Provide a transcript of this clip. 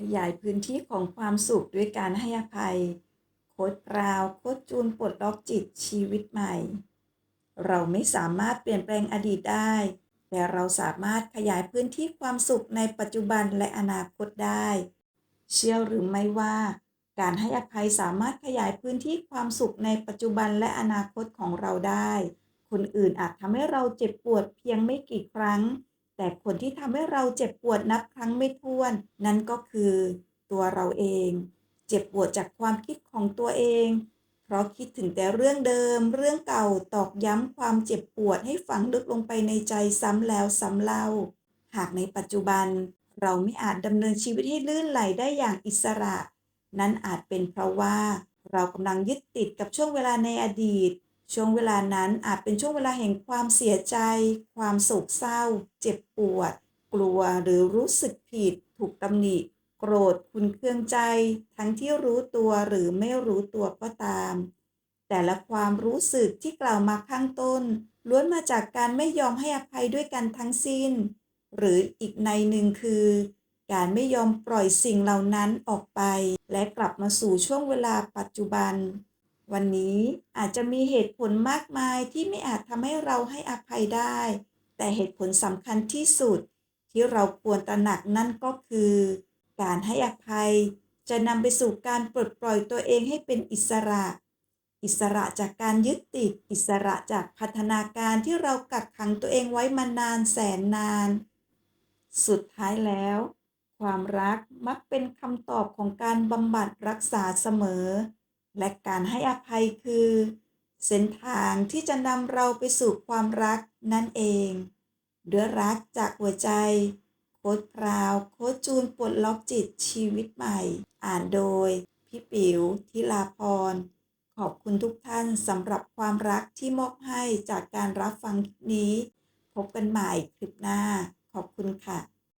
ขยายพื้นที่ของความสุขด้วยการให้อภัย โค้ดพราว โค้ดจูนปลดล็อกจิตชีวิตใหม่ เราไม่สามารถเปลี่ยนแปลงอดีตได้ แต่เราสามารถขยายพื้นที่ความสุขในปัจจุบันและอนาคตได้ เชื่อหรือไม่ว่า การให้อภัยสามารถขยายพื้นที่ความสุขในปัจจุบันและอนาคตของเราได้ คนอื่นอาจทำให้เราเจ็บปวดเพียงไม่กี่ครั้ง แต่คนที่ทำให้เราเจ็บปวดนับครั้งไม่ถ้วน นั่นก็คือตัวเราเอง เจ็บปวดจากความคิดของตัวเอง เพราะคิดถึงแต่เรื่องเดิม เรื่องเก่าตอกย้ำความเจ็บปวดให้ฝังลึกลงไปในใจซ้ำแล้วซ้ำเล่า หากในปัจจุบัน เราไม่อาจดำเนินชีวิตให้ลื่นไหลได้อย่างอิสระ นั่นอาจเป็นเพราะว่า เรากำลังยึดติดกับช่วงเวลาในอดีต ช่วงเวลานั้นอาจเป็นช่วงเวลาแห่งความเสียใจ ความโศกเศร้า เจ็บปวด กลัวหรือรู้สึกผิด ถูกตำหนิ โกรธคุณเคืองใจ ทั้งที่รู้ตัวหรือไม่รู้ตัวก็ตาม แต่ละความรู้สึกที่กล่าวมาข้างต้น ล้วนมาจากการไม่ยอมให้อภัยด้วยกันทั้งสิ้น หรืออีกในหนึ่งคือ การไม่ยอมปล่อยสิ่งเหล่านั้นออกไป และกลับมาสู่ช่วงเวลาปัจจุบัน วันนี้อาจจะมีเหตุผลมากมายที่ไม่อาจทำให้เราให้อภัยได้ แต่เหตุผลสำคัญที่สุด ที่เราควรตระหนักนั่นก็คือ การให้อภัยจะนำไปสู่การปลดปล่อยตัวเองให้เป็นอิสระ อิสระจากการยึดติด อิสระจากพัฒนาการที่เรากักขังตัวเองไว้มานานแสนนาน สุดท้ายแล้ว ความรักมักเป็นคำตอบของการบำบัดรักษาเสมอ และการให้อภัยคือ เส้นทางที่จะนำเราไปสู่ความรักนั่นเอง ด้วยรักจากหัวใจ โค้ดพราว โค้ดจูนปลดล็อกจิตชีวิตใหม่ อ่านโดย พี่ปิ๋วทิลาพร ขอบคุณทุกท่านสำหรับความรักที่มอบให้จากการรับฟังคลิปนี้ พบกันใหม่คลิปหน้า ขอบคุณค่ะ